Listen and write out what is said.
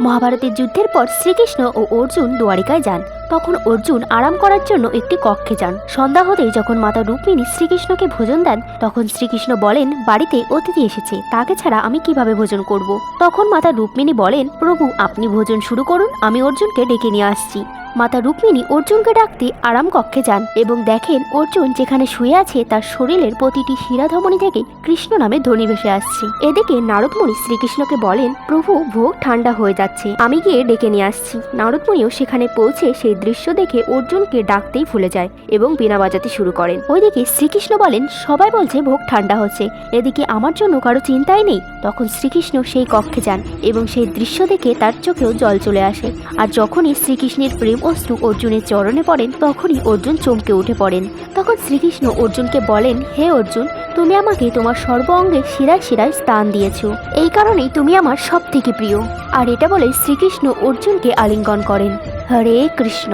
মহাভারতের যুদ্ধের পর শ্রীকৃষ্ণ ও অর্জুন দ্বারিকায় যান। তখন অর্জুন আরাম করার জন্য একটি কক্ষে যান। সন্ধ্যা হতেই যখন মাতা রুক্মিণী শ্রীকৃষ্ণকে ভোজন দেন, তখন শ্রীকৃষ্ণ বলেন, বাড়িতে অতিথি এসেছে, তাকে ছাড়া আমি কীভাবে ভোজন করব? তখন মাতা রুক্মিণী বলেন, প্রভু, আপনি ভোজন শুরু করুন, আমি অর্জুনকে ডেকে নিয়ে আসছি। মাতা রুক্মিণী অর্জুনকে ডাকতে আরাম কক্ষে যান এবং দেখেন অর্জুন যেখানে শুয়ে আছে তার শরীরের প্রতিটি শিরাধমনী থেকে কৃষ্ণ নামে ধ্বনি ভেসে আসছে। এদিকে নারদমণি শ্রীকৃষ্ণকে বলেন, প্রভু, ভোগ ঠান্ডা হয়ে যাচ্ছে। আমি গিয়ে ডেকে নিয়ে আসছি। নারদমণিও সেখানে পৌঁছে সেই দৃশ্য দেখে অর্জুনকে ডাকতেই ভুলে যায় এবং বিনা বাজাতে শুরু করেন। ওইদিকে শ্রীকৃষ্ণ বলেন, সবাই বলছে ভোগ ঠান্ডা হচ্ছে। এদিকে আমার জন্য কারও চিন্তাই নেই। তখন শ্রীকৃষ্ণ সেই কক্ষে যান এবং সেই দৃশ্য দেখে তার চোখেও জল চলে আসে। আর যখনই শ্রীকৃষ্ণের প্রেম অশ্রু অর্জুনের চরণে পড়েন, তখনই অর্জুন চমকে উঠে পড়েন। তখন শ্রীকৃষ্ণ অর্জুনকে বলেন, হে অর্জুন, তুমি আমাকে তোমার সর্ব অঙ্গে শিরায় শিরায় স্থান দিয়েছ। এই কারণেই তুমি আমার সব থেকে প্রিয়। আর এটা বলে শ্রীকৃষ্ণ অর্জুনকে আলিঙ্গন করেন। হরে কৃষ্ণ।